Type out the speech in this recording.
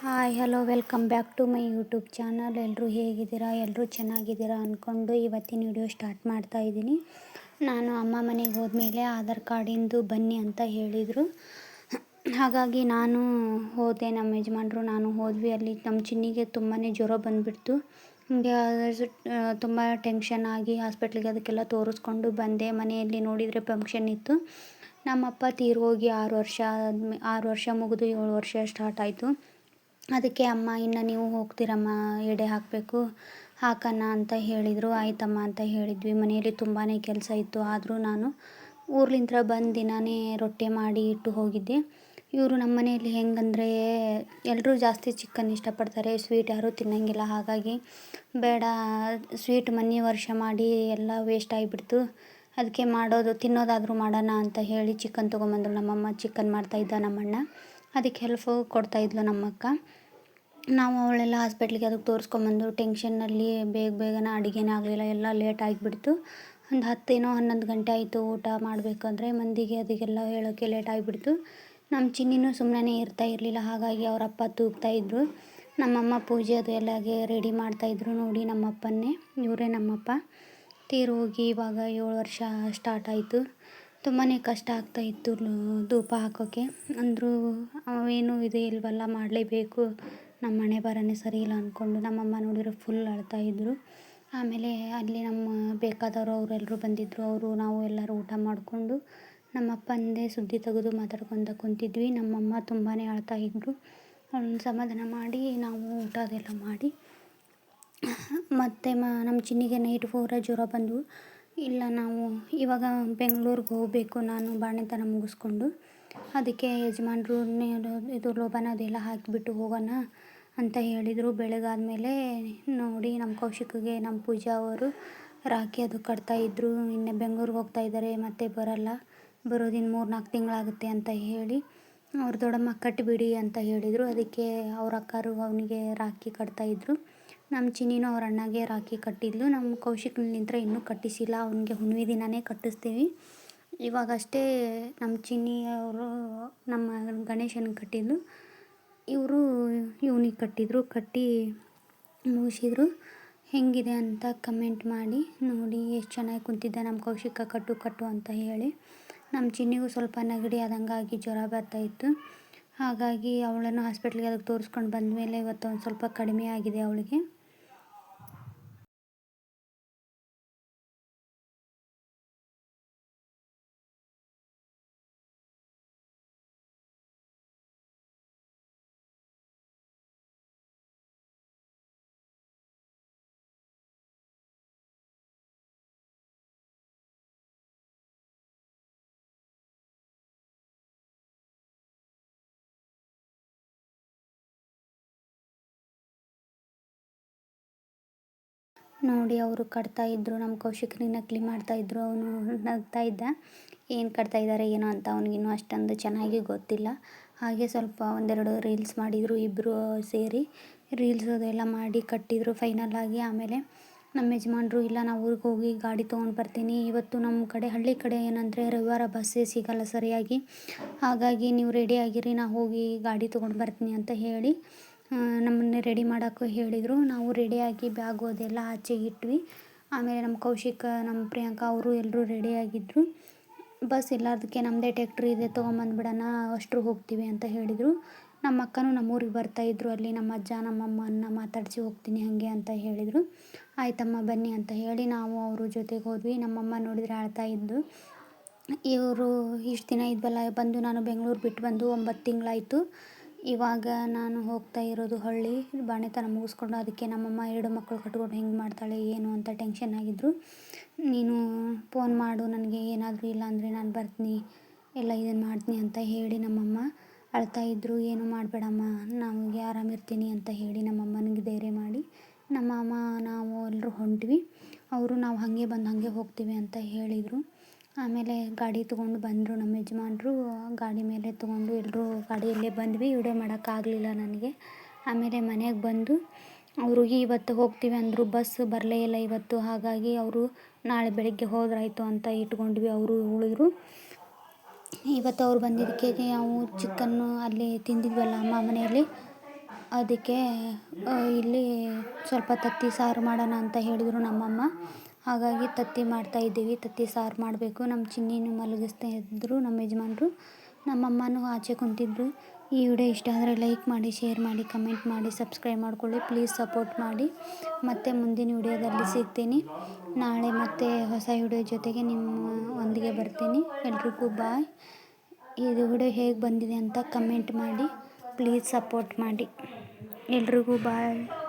Hi, hello, welcome back to my YouTube channel. ಎಲ್ಲರೂ ಹೇಗಿದ್ದೀರಾ? ಎಲ್ಲರೂ ಚೆನ್ನಾಗಿದ್ದೀರಾ ಅಂದ್ಕೊಂಡು ಇವತ್ತಿನ ವಿಡಿಯೋ ಸ್ಟಾರ್ಟ್ ಮಾಡ್ತಾ ಇದ್ದೀನಿ. ನಾನು ಅಮ್ಮ ಮನೆಗೆ ಹೋದ್ಮೇಲೆ ಆಧಾರ್ ಕಾರ್ಡಿಂದು ಬನ್ನಿ ಅಂತ ಹೇಳಿದರು. ಹಾಗಾಗಿ ನಾನು ಹೋದೆ, ನಮ್ಮ ಯಜಮಾನ್ರು ನಾನು ಹೋದ್ವಿ. ಅಲ್ಲಿ ನಮ್ಮ ಚಿನ್ನಿಗೆ ತುಂಬಾ ಜ್ವರ ಬಂದುಬಿಡ್ತು. ಹೀಗೆ ತುಂಬ ಟೆನ್ಷನ್ ಆಗಿ ಹಾಸ್ಪಿಟ್ಲಿಗೆ ಅದಕ್ಕೆಲ್ಲ ತೋರಿಸ್ಕೊಂಡು ಬಂದೆ. ಮನೆಯಲ್ಲಿ ನೋಡಿದರೆ ಫಂಕ್ಷನ್ ಇತ್ತು. ನಮ್ಮಪ್ಪ ತೀರೋಗಿ ಆರು ವರ್ಷ ಆರು ವರ್ಷ ಮುಗಿದು ಏಳು ವರ್ಷ ಸ್ಟಾರ್ಟ್ ಆಯಿತು. ಅದಕ್ಕೆ ಅಮ್ಮ, ಇನ್ನು ನೀವು ಹೋಗ್ತೀರಮ್ಮ, ಎಡೆ ಹಾಕಬೇಕು. ಹಾಕೋಣ ಅಂತ ಹೇಳಿದರು. ಆಯಿತಮ್ಮ ಅಂತ ಹೇಳಿದ್ವಿ. ಮನೆಯಲ್ಲಿ ತುಂಬಾ ಕೆಲಸ ಇತ್ತು. ಆದರೂ ನಾನು ಊರ್ಲಿಂದ ಬಂದು ದಿನಾನೇ ರೊಟ್ಟಿ ಮಾಡಿ ಇಟ್ಟು ಹೋಗಿದ್ದೆ. ಇವರು ನಮ್ಮ ಮನೆಯಲ್ಲಿ ಹೆಂಗಂದರೆ ಎಲ್ಲರೂ ಜಾಸ್ತಿ ಚಿಕನ್ ಇಷ್ಟಪಡ್ತಾರೆ. ಸ್ವೀಟ್ ಯಾರೂ ತಿನ್ನೋಂಗಿಲ್ಲ. ಹಾಗಾಗಿ ಬೇಡ. ಸ್ವೀಟ್ ಮನೆ ವರ್ಷ ಮಾಡಿ ಎಲ್ಲ ವೇಸ್ಟ್ ಆಗಿಬಿಡ್ತು. ಅದಕ್ಕೆ ಮಾಡೋದು, ತಿನ್ನೋದಾದರೂ ಮಾಡೋಣ ಅಂತ ಹೇಳಿ ಚಿಕನ್ ತೊಗೊಂಬಂದರು ನಮ್ಮಮ್ಮ. ಚಿಕನ್ ಮಾಡ್ತಾಯಿದ್ದ ನಮ್ಮಣ್ಣ. ಅದಕ್ಕೆ ಹೆಲ್ಪ್ ಕೊಡ್ತಾಯಿದ್ಲು ನಮ್ಮಕ್ಕ. ನಾವು ಅವಳೆಲ್ಲ ಹಾಸ್ಪಿಟ್ಲಿಗೆ ಅದಕ್ಕೆ ತೋರಿಸ್ಕೊಂಬಂದು ಟೆನ್ಷನ್ನಲ್ಲಿ ಬೇಗ ಬೇಗನೆ ಅಡುಗೆನೇ ಆಗಲಿಲ್ಲ, ಎಲ್ಲ ಲೇಟ್ ಆಗಿಬಿಡ್ತು. ಒಂದು ಹತ್ತೇನೋ ಹನ್ನೊಂದು ಗಂಟೆ ಆಯಿತು ಊಟ ಮಾಡಬೇಕಂದ್ರೆ ಮಂದಿಗೆ ಅದಕ್ಕೆಲ್ಲ ಹೇಳೋಕ್ಕೆ ಲೇಟ್ ಆಗಿಬಿಡ್ತು. ನಮ್ಮ ಚಿನ್ನಿನೂ ಸುಮ್ಮನೆ ಇರ್ತಾ ಇರಲಿಲ್ಲ, ಹಾಗಾಗಿ ಅವರಪ್ಪ ತೂಗ್ತಾಯಿದ್ರು ನಮ್ಮಮ್ಮ ಪೂಜೆ ಅದು ಎಲ್ಲಾಗೆ ರೆಡಿ ಮಾಡ್ತಾಯಿದ್ರು ನೋಡಿ ನಮ್ಮಪ್ಪನ್ನೇ, ಇವರೇ ನಮ್ಮಪ್ಪ. ಹೋಗಿ ಇವಾಗ ಏಳು ವರ್ಷ ಸ್ಟಾರ್ಟ್ ಆಯಿತು. ತುಂಬಾ ಕಷ್ಟ ಆಗ್ತಾ ಇತ್ತು ಧೂಪ ಹಾಕೋಕ್ಕೆ ಅಂದರೂ ಅವೇನು ಇದು ಇಲ್ವಲ್ಲ, ಮಾಡಲೇಬೇಕು. ನಮ್ಮ ಮನೆ ಬರನೇ ಸರಿ ಇಲ್ಲ ಅಂದ್ಕೊಂಡು ನಮ್ಮಮ್ಮ ನೋಡಿದ್ರೆ ಫುಲ್ ಅಳ್ತಾ ಇದ್ದರು ಆಮೇಲೆ ಅಲ್ಲಿ ನಮ್ಮ ಬೇಕಾದವರು ಅವರೆಲ್ಲರೂ ಬಂದಿದ್ದರು ಅವರು, ನಾವು ಎಲ್ಲರೂ ಊಟ ಮಾಡಿಕೊಂಡು ನಮ್ಮಪ್ಪಂದೇ ಸುದ್ದಿ ತೆಗೆದು ಮಾತಾಡ್ಕೊತ ಕುಂತಿದ್ವಿ. ನಮ್ಮಮ್ಮ ತುಂಬಾ ಅಳ್ತಾ ಇದ್ದರು ಅವ್ರನ್ನ ಸಮಾಧಾನ ಮಾಡಿ ನಾವು ಊಟ ಅದೆಲ್ಲ ಮಾಡಿ. ಮತ್ತು ಮ, ನಮ್ಮ ಚಿನ್ನಿಗೆ ನೈಟ್ ಪೂರ ಜ್ವರ ಬಂದವು. ಇಲ್ಲ, ನಾವು ಇವಾಗ ಬೆಂಗ್ಳೂರಿಗೆ ಹೋಗಬೇಕು. ನಾನು ಬಾಣಂತನ ಮುಗಿಸ್ಕೊಂಡು ಅದಕ್ಕೆ ಯಜಮಾನ್ರು ಇದು ಲೋಬನ ಅದೆಲ್ಲ ಹಾಕಿಬಿಟ್ಟು ಹೋಗೋಣ ಅಂತ ಹೇಳಿದರು. ಬೆಳಗಾದ್ಮೇಲೆ ನೋಡಿ ನಮ್ಮ ಕೌಶಿಕಗೆ, ನಮ್ಮ ಪೂಜಾ ಅವರು ರಾಖಿ ಅದು ಕಟ್ತಾಯಿದ್ರು ಇನ್ನು ಬೆಂಗ್ಳೂರಿಗೆ ಹೋಗ್ತಾ ಇದ್ದಾರೆ, ಮತ್ತೆ ಬರಲ್ಲ. ಬರೋದಿನ್ನು ಮೂರು ನಾಲ್ಕು ತಿಂಗಳಾಗುತ್ತೆ ಅಂತ ಹೇಳಿ ಅವ್ರ ದೊಡ್ಡಮ್ಮ ಕಟ್ಟಿಬಿಡಿ ಅಂತ ಹೇಳಿದರು. ಅದಕ್ಕೆ ಅವ್ರ ಅಕ್ಕರು ಅವನಿಗೆ ರಾಖಿ ಕಟ್ತಾಯಿದ್ರು ನಮ್ಮ ಚಿನ್ನಿನೂ ಅವ್ರ ಅಣ್ಣಗೆ ರಾಖಿ ಕಟ್ಟಿದ್ಲು. ನಮ್ಮ ಕೌಶಿಕ್ನಿಂತ್ರ ಇನ್ನೂ ಕಟ್ಟಿಸಿಲ್ಲ. ಅವನಿಗೆ ಹುಣ್ಣಿಮೆ ದಿನವೇ ಕಟ್ಟಿಸ್ತೀವಿ. ಇವಾಗಷ್ಟೇ ನಮ್ಮ ಚಿನ್ನಿ ಅವರು ನಮ್ಮ ಗಣೇಶನ ಕಟ್ಟಿದ್ಲು ಇವರು ಇವನಿಗೆ ಕಟ್ಟಿದ್ರು. ಕಟ್ಟಿ ಮುಗಿಸಿದ್ರು. ಹೇಗಿದೆ ಅಂತ ಕಮೆಂಟ್ ಮಾಡಿ, ನೋಡಿ ಎಷ್ಟು ಚೆನ್ನಾಗಿ ಕುಂತಿದ್ದೆ ನಮ್ಮ ಕೌಶಿಕ, ಕಟ್ಟು ಕಟ್ಟು ಅಂತ ಹೇಳಿ. ನಮ್ಮ ಚಿನ್ನಿಗೂ ಸ್ವಲ್ಪ ನೆಗಡಿ ಆದಂಗಾಗಿ ಜ್ವರ ಬರ್ತಾಯಿತ್ತು ಹಾಗಾಗಿ ಅವಳನ್ನು ಹಾಸ್ಪಿಟ್ಲಿಗೆ ಅದಕ್ಕೆ ತೋರಿಸ್ಕೊಂಡು ಬಂದಮೇಲೆ ಇವತ್ತು ಒಂದು ಸ್ವಲ್ಪ ಕಡಿಮೆ ಆಗಿದೆ ಅವಳಿಗೆ. ನೋಡಿ ಅವರು ಕಟ್ತಾ ಇದ್ದರು ನಮ್ಮ ಕೌಶಿಕ್ನಿಗೆ ನಕಲಿ ಇದ್ದರು ಅವನು ನಗ್ತಾ ಇದ್ದ. ಏನು ಕಟ್ತಾ ಇದ್ದಾರೆ ಏನೋ ಅಂತ ಅವ್ನಿಗಿನ್ನೂ ಅಷ್ಟೊಂದು ಚೆನ್ನಾಗಿ ಗೊತ್ತಿಲ್ಲ. ಹಾಗೆ ಸ್ವಲ್ಪ ಒಂದೆರಡು ರೀಲ್ಸ್ ಮಾಡಿದರು ಇಬ್ಬರು ಸೇರಿ ರೀಲ್ಸ್ ಅದೆಲ್ಲ ಮಾಡಿ ಕಟ್ಟಿದರು ಫೈನಲ್ ಆಗಿ. ಆಮೇಲೆ ನಮ್ಮ ಯಜಮಾನ್ರು, ಇಲ್ಲ ನಾವು ಊರಿಗೆ ಹೋಗಿ ಗಾಡಿ ತೊಗೊಂಡು ಬರ್ತೀನಿ, ಇವತ್ತು ನಮ್ಮ ಕಡೆ, ಹಳ್ಳಿ ಕಡೆ ಏನಂದರೆ ರವಿವಾರ ಬಸ್ಸೇ ಸಿಗಲ್ಲ ಸರಿಯಾಗಿ. ಹಾಗಾಗಿ ನೀವು ರೆಡಿ ಆಗಿರಿ, ನಾ ಹೋಗಿ ಗಾಡಿ ತೊಗೊಂಡು ಬರ್ತೀನಿ ಅಂತ ಹೇಳಿ ನಮ್ಮನ್ನೇ ರೆಡಿ ಮಾಡೋಕ್ಕೂ ಹೇಳಿದರು. ನಾವು ರೆಡಿಯಾಗಿ ಬ್ಯಾಗು ಅದೆಲ್ಲ ಆಚೆ ಇಟ್ವಿ. ಆಮೇಲೆ ನಮ್ಮ ಕೌಶಿಕ, ನಮ್ಮ ಪ್ರಿಯಾಂಕಾ ಅವರು ಎಲ್ಲರೂ ರೆಡಿಯಾಗಿದ್ದರು ಬಸ್ ಇಲ್ಲಾರ್ದಕ್ಕೆ ನಮ್ಮದೇ ಟ್ಯಾಕ್ಟ್ರಿ ಇದೆ, ತೊಗೊಂಬಂದ್ಬಿಡೋಣ, ಅಷ್ಟರು ಹೋಗ್ತೀವಿ ಅಂತ ಹೇಳಿದರು. ನಮ್ಮ ಅಕ್ಕನೂ ನಮ್ಮೂರಿಗೆ ಬರ್ತಾಯಿದ್ರು ಅಲ್ಲಿ. ನಮ್ಮ ಅಜ್ಜ ನಮ್ಮಮ್ಮನ್ನ ಮಾತಾಡಿಸಿ ಹೋಗ್ತೀನಿ ಹಾಗೆ ಅಂತ ಹೇಳಿದರು. ಆಯ್ತಮ್ಮ, ಬನ್ನಿ ಅಂತ ಹೇಳಿ ನಾವು ಅವರ ಜೊತೆಗೆ ಹೋದ್ವಿ. ನಮ್ಮಮ್ಮ ನೋಡಿದರೆ ಅಳ್ತಾಯಿದ್ದು ಇವರು ಇಷ್ಟು ದಿನ ಇದ್ವಲ್ಲ, ಬಂದು ನಾನು ಬೆಂಗಳೂರು ಬಿಟ್ಟು ಬಂದು ಒಂಬತ್ತು ತಿಂಗಳಾಯಿತು. ಇವಾಗ ನಾನು ಹೋಗ್ತಾ ಇರೋದು ಹಳ್ಳಿ. ಬಾಣೆತನ ಮುಗಿಸ್ಕೊಂಡು ಅದಕ್ಕೆ ನಮ್ಮಮ್ಮ ಎರಡು ಮಕ್ಕಳು ಕಟ್ಕೊಂಡು ಹೆಂಗೆ ಮಾಡ್ತಾಳೆ, ಏನು ಅಂತ ಟೆನ್ಷನ್ ಆಗಿದ್ರು. ನೀನು ಫೋನ್ ಮಾಡು, ನನಗೆ ಏನಾದರೂ ಇಲ್ಲ ಅಂದರೆ ನಾನು ಬರ್ತೀನಿ. ಎಲ್ಲ ಇದನ್ನು ಮಾಡ್ತೀನಿ ಅಂತ ಹೇಳಿ ನಮ್ಮಮ್ಮ ಅಳ್ತಾ ಇದ್ದರು ಏನು ಮಾಡಬೇಡಮ್ಮ, ನಮಗೆ ಆರಾಮಿರ್ತೀನಿ ಅಂತ ಹೇಳಿ ನಮ್ಮಮ್ಮನಿಗೆ ಧೈರ್ಯ ಮಾಡಿ, ನಮ್ಮಮ್ಮ ನಾವು ಎಲ್ಲರೂ ಹೊಂಟ್ವಿ. ಅವರು ನಾವು ಹಾಗೆ ಬಂದು ಹಾಗೆ ಹೋಗ್ತೀವಿ ಅಂತ ಹೇಳಿದರು. ಆಮೇಲೆ ಗಾಡಿ ತೊಗೊಂಡು ಬಂದರು ನಮ್ಮ ಯಜಮಾನ್ರು. ಗಾಡಿ ಮೇಲೆ ತೊಗೊಂಡು ಎಲ್ಲರೂ ಗಾಡಿಯಲ್ಲೇ ಬಂದ್ವಿ. ವಿಡಿಯೋ ಮಾಡೋಕ್ಕಾಗಲಿಲ್ಲ ನನಗೆ. ಆಮೇಲೆ ಮನೆಗೆ ಬಂದು ಅವರು, ಇವತ್ತು ಹೋಗ್ತೀವಿ ಅಂದರು, ಬಸ್ ಬರಲೇ ಇಲ್ಲ ಇವತ್ತು. ಹಾಗಾಗಿ ಅವರು ನಾಳೆ ಬೆಳಗ್ಗೆ ಹೋದ್ರಾಯಿತು ಅಂತ ಇಟ್ಕೊಂಡ್ವಿ ಅವರು ಉಳಿದ್ರು. ಇವತ್ತು ಅವ್ರು ಬಂದಿದ್ದಕ್ಕೆ ನಾವು ಚಿಕನ್ನು ಅಲ್ಲಿ ತಿಂದಿದ್ವಲ್ಲ ಅಮ್ಮ ಮನೆಯಲ್ಲಿ. ಅದಕ್ಕೆ ಇಲ್ಲಿ ಸ್ವಲ್ಪ ತತ್ತಿ ಸಾರು ಮಾಡೋಣ ಅಂತ ಹೇಳಿದರು ನಮ್ಮಮ್ಮ. ಹಾಗಾಗಿ ತತ್ತಿ ಮಾಡ್ತಾಯಿದ್ದೀವಿ ತತ್ತಿ ಸಾರು ಮಾಡಬೇಕು. ನಮ್ಮ ಚಿನ್ನಿನೂ ಮಲಗಿಸ್ತಾ ಇದ್ದರು ನಮ್ಮ ಯಜಮಾನರು. ನಮ್ಮಮ್ಮನೂ ಆಚೆ ಕುಂತಿದ್ರು. ಈ ವಿಡಿಯೋ ಇಷ್ಟ ಆದರೆ ಲೈಕ್ ಮಾಡಿ, ಶೇರ್ ಮಾಡಿ, ಕಮೆಂಟ್ ಮಾಡಿ, ಸಬ್ಸ್ಕ್ರೈಬ್ ಮಾಡಿಕೊಳ್ಳಿ. ಪ್ಲೀಸ್ ಸಪೋರ್ಟ್ ಮಾಡಿ. ಮತ್ತು ಮುಂದಿನ ವಿಡಿಯೋದಲ್ಲಿ ಸಿಗ್ತೀನಿ. ನಾಳೆ ಮತ್ತೆ ಹೊಸ ವಿಡಿಯೋ ಜೊತೆಗೆ ನಿಮ್ಮ ಒಂದಿಗೆ ಬರ್ತೀನಿ. ಎಲ್ರಿಗೂ ಬಾಯ್. ಇದು ವಿಡಿಯೋ ಹೇಗೆ ಬಂದಿದೆ ಅಂತ ಕಮೆಂಟ್ ಮಾಡಿ. ಪ್ಲೀಸ್ ಸಪೋರ್ಟ್ ಮಾಡಿ. ಎಲ್ರಿಗೂ ಬಾಯ್.